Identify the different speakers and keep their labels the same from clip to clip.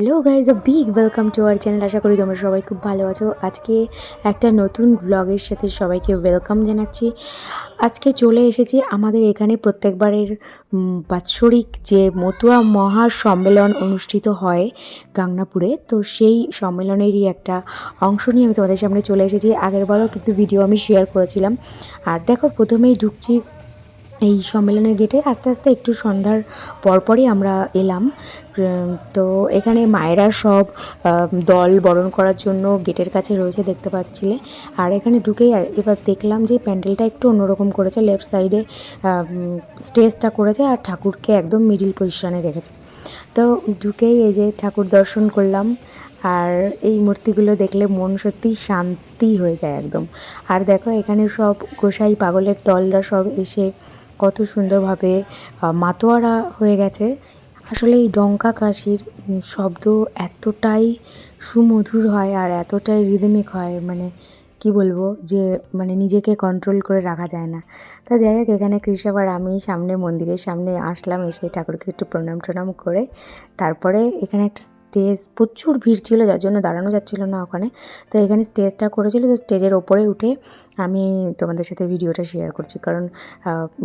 Speaker 1: Hello guys a big welcome to our channel আশা করি তোমরা সবাই খুব ভালো আছো। আজকে একটা নতুন ব্লগের সাথে সবাইকে ওয়েলকাম জানাচ্ছি। আজকে চলে এসেছি আমাদের এখানে প্রত্যেকবারের বাৎসরিক যে মতুয়া মহা সম্মেলন অনুষ্ঠিত হয় গাংনাপুরে, তো সেই সম্মেলনেরই একটা অংশ নিয়ে আমি তোমাদের সামনে চলে এসেছি। আগের আগেরবারও কিন্তু ভিডিও আমি শেয়ার করেছিলাম। আর দেখো, প্রথমেই ঢুকছি এই সম্মেলনের গেটে আস্তে আস্তে একটু সন্ধ্যার পরপরই আমরা এলাম। তো এখানে মায়েরা সব দল বরণ করার জন্য গেটের কাছে রয়েছে দেখতে পাচ্ছিলে। আর এখানে ঢুকেই এবার দেখলাম যে প্যান্ডেলটা একটু অন্যরকম করেছে লেফট সাইডে স্টেজটা করেছে আর ঠাকুরকে একদম মিডিল পজিশনে রেখেছে। তো ঢুকেই এই যে ঠাকুর দর্শন করলাম আর এই মূর্তিগুলো দেখলে মন সত্যি শান্তি হয়ে যায় একদম। আর দেখো এখানে সব গোসাই পাগলের দলরা সব এসে কত সুন্দরভাবে মাতোয়ারা হয়ে গেছে। আসলে এই ডঙ্কা কাশির শব্দ এতটাই সুমধুর হয় আর এতটাই রিদমিক হয় মানে কি বলব, যে মানে নিজেকে কন্ট্রোল করে রাখা যায় না। তা যাই হোক, এখানে কৃষক আর আমি সামনে মন্দিরের সামনে আসলাম, এসে ঠাকুরকে একটু প্রণাম টনাম করে, তারপরে এখানে একটা স্টেজ, প্রচুর ভিড় ছিল, যার জন্য দাঁড়ানো যাচ্ছিল না ওখানে। তো এখানে স্টেজটা করেছিল, তো স্টেজের ওপরে উঠে আমি তোমাদের সাথে ভিডিওটা শেয়ার করছি। কারণ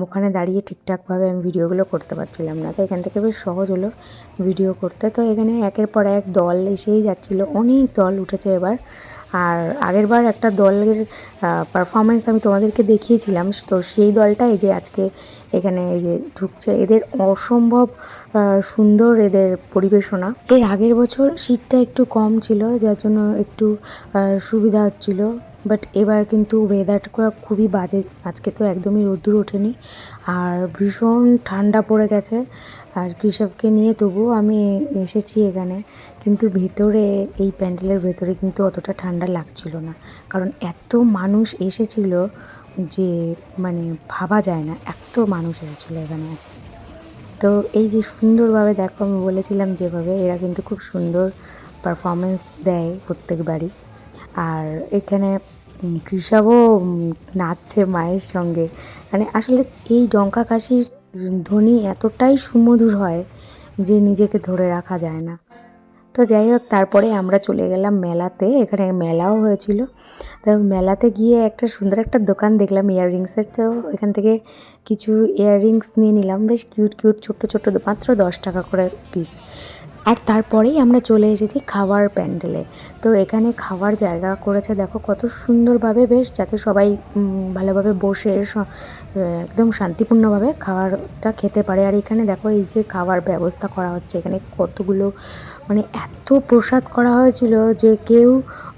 Speaker 1: ওখানে দাঁড়িয়ে ঠিকঠাকভাবে আমি ভিডিওগুলো করতে পারছিলাম না। তো এখান থেকে বেশ সহজ হলো ভিডিও করতে। তো এখানে একের পর এক দল এসেই যাচ্ছিল। অনেক দল উঠেছে এবার। আর আগেরবার একটা দলের পারফরমেন্স আমি তোমাদেরকে দেখিয়েছিলাম। তো সেই দলটাই যে আজকে এখানে এই যে ঢুকছে, এদের অসম্ভব সুন্দর এদের পরিবেশনা। এর আগের বছর শীতটা একটু কম ছিল, যার জন্য একটু সুবিধা হচ্ছিল। বাট এবার কিন্তু ওয়েদারটা খুবই বাজে। আজকে তো একদমই রোদ্দুর ওঠেনি। আর ভীষণ ঠান্ডা পড়ে গেছে। আর কৃষককে নিয়ে তবুও আমি এসেছি এখানে। কিন্তু ভেতরে, এই প্যান্ডেলের ভেতরে কিন্তু অতটা ঠান্ডা লাগছিল না। কারণ এত মানুষ এসেছিল যে মানে ভাবা যায় না। এত মানুষ এসেছিল এখানে আজকে তো এই যে সুন্দরভাবে দেখো, আমি বলেছিলাম যেভাবে, এরা কিন্তু খুব সুন্দর পারফরমেন্স দেয় প্রত্যেকবারই আর এখানে কৃষকও নাচছে মায়ের সঙ্গে। মানে আসলে এই ডঙ্কা কাশির ধ্বনি এতটাই সুমধুর হয় যে নিজেকে ধরে রাখা যায় না। তো যাই হোক, তারপরে আমরা চলে গেলাম মেলাতে। এখানে মেলাও হয়েছিল। তো মেলাতে গিয়ে একটা সুন্দর একটা দোকান দেখলাম, ইয়াররিংসের। তো এখান থেকে কিছু ইয়াররিংস নিয়ে নিলাম। বেশ কিউট কিউট ছোট্ট ছোট্ট মাত্র দশ টাকা করে পিস আর তারপরেই আমরা চলে এসেছি খাওয়ার প্যান্ডেলে। তো এখানে খাওয়ার জায়গা করেছে, দেখো কত সুন্দরভাবে বেশ, যাতে সবাই ভালোভাবে বসে একদম শান্তিপূর্ণভাবে খাবারটা খেতে পারে। আর এখানে দেখো এই যে খাওয়ার ব্যবস্থা করা হচ্ছে, এখানে কতগুলো মানে এত প্রসাদ করা হয়েছিল যে কেউ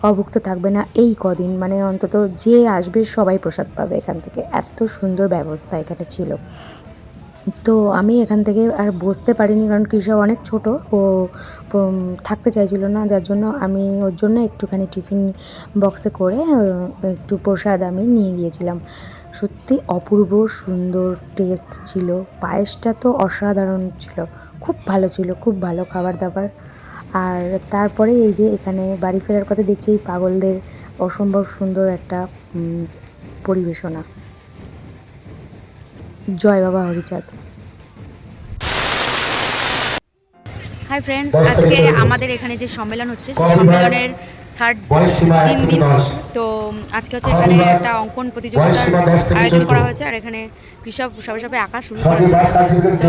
Speaker 1: অভুক্ত থাকবে না এই কদিন। মানে অন্তত যে আসবে সবাই প্রসাদ পাবে এখান থেকে। এত সুন্দর ব্যবস্থা এখানে। ছিল। তো আমি এখান থেকে আর বসতে পারিনি কারণ কৃষক অনেক ছোট। ও থাকতে চাইছিল না, যার জন্য আমি ওর জন্য একটুখানি টিফিন বক্সে করে একটু প্রসাদ আমি নিয়ে গিয়েছিলাম। সত্যি অপূর্ব সুন্দর টেস্ট ছিল। পায়েসটা তো অসাধারণ ছিল। খুব ভালো ছিল, খুব ভালো খাবার দাবার। আর তারপরে এই যে এখানে বাড়ি ফেরার কথা দেখছি, এই পাগলদের অসম্ভব সুন্দর একটা পরিবেশনা। জয় বাবা হরিচাঁদ।
Speaker 2: হাই ফ্রেন্ডস আজকে আমাদের এখানে যে সম্মেলন হচ্ছে সেই সম্মেলনের থার্ড তিন দিন। তো আজকে হচ্ছে এখানে একটা অঙ্কন প্রতিযোগিতার আয়োজন করা হয়েছে আর এখানে কৃষক সবাই সবাই আঁকা শুরু করেছে। তো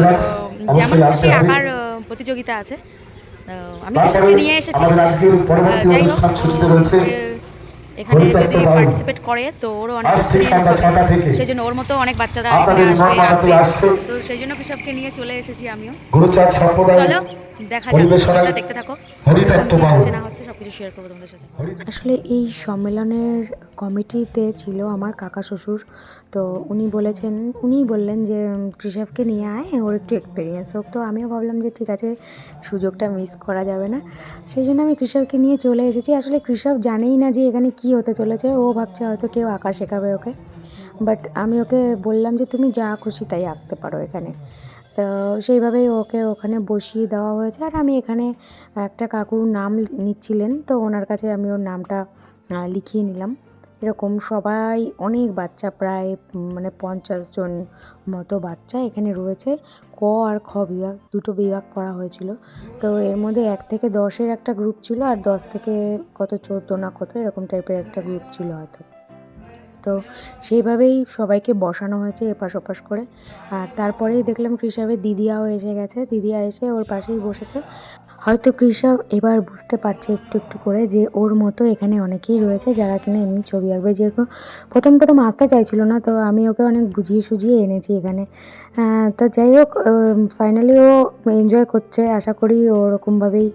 Speaker 2: যেমন খুশি আঁকার প্রতিযোগিতা আছে। আমি কৃষককে নিয়ে এসেছি। যাই হোক এখানে যদি পার্টিসিপেট করে তো ওরও অনেক এক্সপিরিয়েন্স হবে। সেই জন্য ওর মতো অনেক বাচ্চারা এখানে আসবে আঁকবে তো সেই জন্য কৃষককে নিয়ে চলে এসেছি আমিও। চলো দেখা যাক দেখতে থাকো। হচ্ছে না হচ্ছে সবকিছু শেয়ার করব তোমাদের সাথে।
Speaker 1: আসলে এই সম্মেলনের কমিটিতে ছিল আমার কাকা শ্বশুর। তো উনি বলেছেন, উনিই বললেন যে কৃষককে নিয়ে আয়, ওর একটু এক্সপিরিয়েন্স হোক। তো আমিও ভাবলাম যে, ঠিক আছে, সুযোগটা মিস করা যাবে না। সেই জন্য আমি কৃষককে নিয়ে চলে এসেছি। আসলে কৃষক জানেই না যে, এখানে কি হতে চলেছে। ও ভাবছে হয়তো কেউ আঁকা শেখাবে ওকে। বাট আমি ওকে বললাম যে, তুমি যা খুশি তাই আঁকতে পারো এখানে। তো সেইভাবেই ওকে ওখানে বসিয়ে দেওয়া হয়েছে। আর আমি এখানে একটা কাকুর নাম নিচ্ছিলেন। তো ওনার কাছে আমি ওর নামটা লিখিয়ে নিলাম। এরকম সবাই, অনেক বাচ্চা, প্রায় মানে পঞ্চাশ জন মতো বাচ্চা এখানে রয়েছে। ক আর খ বিভাগ, দুটো বিভাগ করা হয়েছিল। তো এর মধ্যে এক থেকে দশের একটা গ্রুপ ছিল আর দশ থেকে কত, চোদ্দ না কত, এরকম টাইপের একটা গ্রুপ ছিল হয়তো। তো সেইভাবেই সবাইকে বসানো হয়েছে এপাশ ওপাশ করে। আর তারপরেই দেখলাম কৃষাবের দিদিয়াও এসে গেছে। দিদিয়া এসে ওর পাশেই বসেছে। হয়তো কৃষক এবার বুঝতে পারছে একটু একটু করে যে ওর মতো এখানে অনেকেই রয়েছে যারা কিনা এমনি ছবি আঁকবে। যে প্রথম প্রথম আসতে চাইছিল না, তো আমি ওকে অনেক বুঝিয়ে সুঝিয়ে এনেছি এখানে। তো যাই হোক ফাইনালি ও এনজয় করছে। আশা করি ওরকমভাবেই,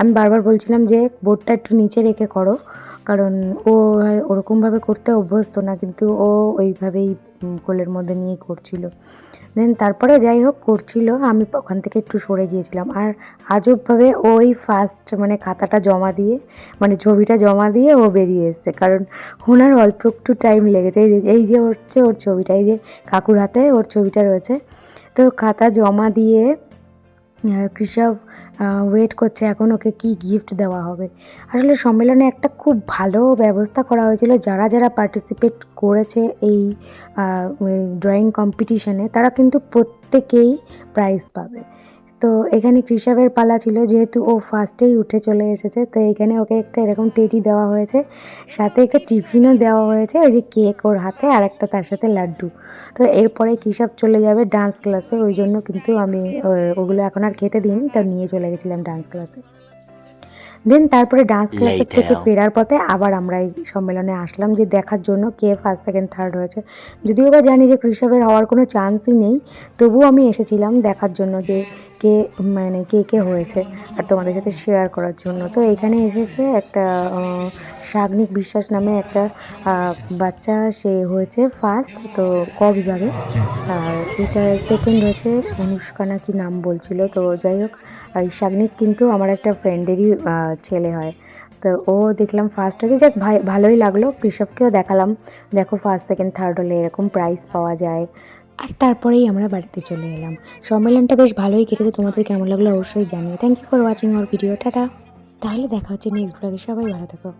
Speaker 1: আমি বারবার বলছিলাম যে বোর্ডটা একটু নিচে রেখে করো, কারণ ও ওরকমভাবে করতে অভ্যস্ত না, কিন্তু ও ওইভাবেই কোলের মধ্যে নিয়েই করছিল। দেন তারপরে যাই হোক করছিল, আমি ওখান থেকে একটু সরে গিয়েছিলাম। আর আজবভাবে ওই ফার্স্ট মানে খাতাটা জমা দিয়ে মানে ছবিটা জমা দিয়ে ও বেরিয়ে এসছে। কারণ ওনার অল্প একটু টাইম লেগেছে। এই যে এই যে হচ্ছে ওর ছবিটা, এই যে কাকুর হাতে ওর ছবিটা রয়েছে। তো খাতা জমা দিয়ে কৃষব ওয়েট করছে, এখন ওকে কী গিফট দেওয়া হবে। আসলে সম্মেলনে একটা খুব ভালো ব্যবস্থা করা হয়েছিল। যারা যারা পার্টিসিপেট করেছে এই ড্রয়িং কম্পিটিশনে তারা কিন্তু প্রত্যেকেই প্রাইজ পাবে। তো এখানে কৃষবের পালা ছিল, যেহেতু ও ফার্স্টেই উঠে চলে এসেছে, তো এখানে ওকে একটা এরকম টেটি দেওয়া হয়েছে, সাথে একটা টিফিনও দেওয়া হয়েছে, ওই যে কেক ওর হাতে আর একটা তার সাথে লাড্ডু। তো এরপরে কৃষব চলে যাবে ডান্স ক্লাসে ওই জন্য কিন্তু আমি ওগুলো এখন আর খেতে দিইনি, তো নিয়ে চলে গেছিলাম ডান্স ক্লাসে দেন তারপরে ডান্স ক্লাসের থেকে ফেরার পথে আবার আমরা এই সম্মেলনে আসলাম যে দেখার জন্য কে ফার্স্ট সেকেন্ড থার্ড হয়েছে। যদিও বা জানি যে কৃষকের হওয়ার কোনো চান্সই নেই তবুও আমি এসেছিলাম দেখার জন্য যে কে মানে কে কে হয়েছে আর তোমাদের সাথে শেয়ার করার জন্য। তো এখানে এসেছে একটা আহ, সাগ্নিক বিশ্বাস নামে একটা বাচ্চা সে হয়েছে ফার্স্ট তো ক বিভাগে? আর এটা সেকেন্ড হয়েছে অনুষ্কা না কি নাম বলছিল তো যাই হোক এই সাগ্নিক কিন্তু আমার একটা ফ্রেন্ডেরই ছেলে হয়। তো ও দেখলাম ফার্স্ট হয়েছে যাক ভাই, ভালোই লাগল। কৃষককেও দেখালাম। দেখো ফার্স্ট সেকেন্ড থার্ড হলে এরকম প্রাইজ পাওয়া যায়। আর তারপরেই আমরা বাড়িতে চলে এলাম। সম্মেলনটা বেশ ভালোই কেটেছে। তোমাদের কেমন লাগল অবশ্যই জানিয়ে thank you for watching our video tata. তাহলে দেখা হচ্ছে নেক্সট ব্লগে সবাই ভালো থাকো।